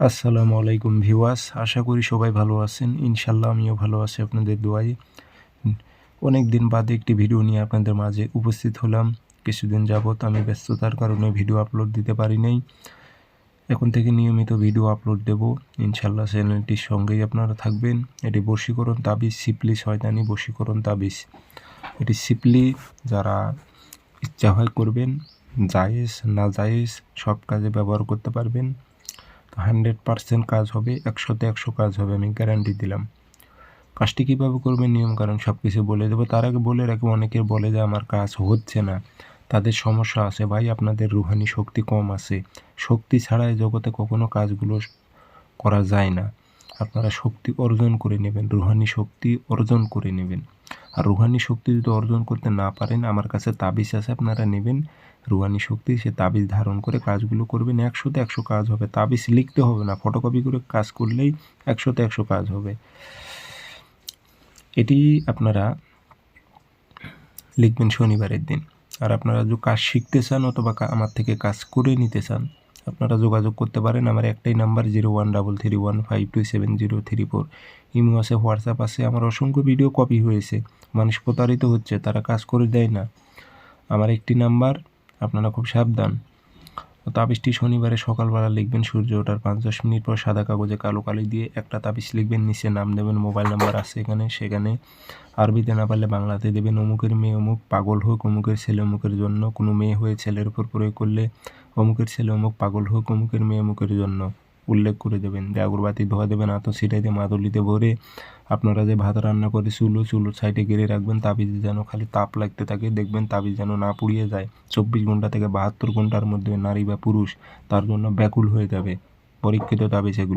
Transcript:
আসসালামু আলাইকুম ভিওয়াস আশা করি সবাই ভালো আছেন। ইনশাল্লাহ আমিও ভালো আছি আপনাদের দোয়াই অনেক দিন বাদে একটি ভিডিও নিয়ে আপনাদের মাঝে উপস্থিত হলাম। কিছুদিন যাবৎ আমি ব্যস্ততার কারণে ভিডিও আপলোড দিতে পারি নাই। এখন থেকে নিয়মিত ভিডিও আপলোড দেব। ইনশাল্লাহ চ্যানেলটির সঙ্গেই আপনারা থাকবেন। এটি বশীকরণ তাবিজ সিপলি শয়তানি বশীকরণ তাবিজ। এটি সিপলি যারা ইচ্ছা হয় করবেন, জায়েজ, না জায়েজ, সব কাজে ব্যবহার করতে পারবেন। হান্ড্রেড পারসেন্ট কাজ হবে, একশোতে একশো কাজ হবে, আমি গ্যারান্টি দিলাম। কাজটি কীভাবে করবেন নিয়ম কারণ সব কিছু বলে দেবো। তার আগে বলে রাখি অনেকে বলে যে আমার কাজ হচ্ছে না। তাদের সমস্যা আছে, ভাই, আপনাদের রুহানি শক্তি কম আছে। শক্তি ছাড়াই জগতে কখনো কাজগুলো করা যায় না। আপনারা শক্তি অর্জন করে নেবেন, রুহানি শক্তি অর্জন করে নেবেন। আর রুহানি শক্তি যদি অর্জন করতে না পারেন, আমার কাছে তাবিজ আছে, আপনারা নেবেন। রুহানি শক্তি, সে তাবিজ ধারণ করে কাজগুলো করবেন। একশোতে একশো কাজ হবে। তাবিজ লিখতে হবে না ফটোকপি করে কাজ করলেই একশোতে একশো কাজ হবে। এটি আপনারা লিখবেন শনিবারের দিন। আর আপনারা যদি কাজ শিখতে চান অথবা আমার থেকে কাজ করে নিতে চান আপনারা যোগাযোগ করতে পারেন। আমার একটাই number zero one double three one five two seven zero three four. Imo আছে, হোয়াটসঅ্যাপ আছে। আমার অসংখ্য ভিডিও কপি হয়েছে। মানুষ প্রতারিত হচ্ছে, তারা কাজ করে দেয় না। আমার একটি নাম্বার, আপনারা খুব সাবধান। তাবিজটি শনিবারে সকালবেলা লিখবেন, সূর্য ওঠার পাঁচ দশ মিনিট পর সাদা কাগজে কালো কালি দিয়ে একটা তাবিজ লিখবেন, নিচে নাম দেবেন, মোবাইল নাম্বার আছে এখানে, সেখানে আরবিতে না পারলে বাংলাতে দেবেন, অমুকের মেয়ে অমুক পাগল হোক, অমুকের ছেলে অমুকের জন্য, কোনো মেয়ে হয়ে ছেলের উপর প্রয়োগ করলে অমুকের ছেলে অমুক পাগল হোক, অমুকের মেয়ে অমুকের জন্য। উল্লেখ করে দেবেন, যে আগরবাতি ধোয়া দেবেন তো সেটাইতে মাদুলিতে ভরে আপনারা যে ভাত রান্না করে চুলো, চুলোর সাইডে গেড়ে রাখবেন, তাবিজ যেন খালি তাপ লাগতে থাকে, দেখবেন তাবিজ যেন না পুড়িয়ে যায়। চব্বিশ ঘণ্টা থেকে বাহাত্তর ঘণ্টার মধ্যে নারী বা পুরুষ তার জন্য ব্যাকুল হয়ে যাবে। পরীক্ষিত তাবিজ এগুলো।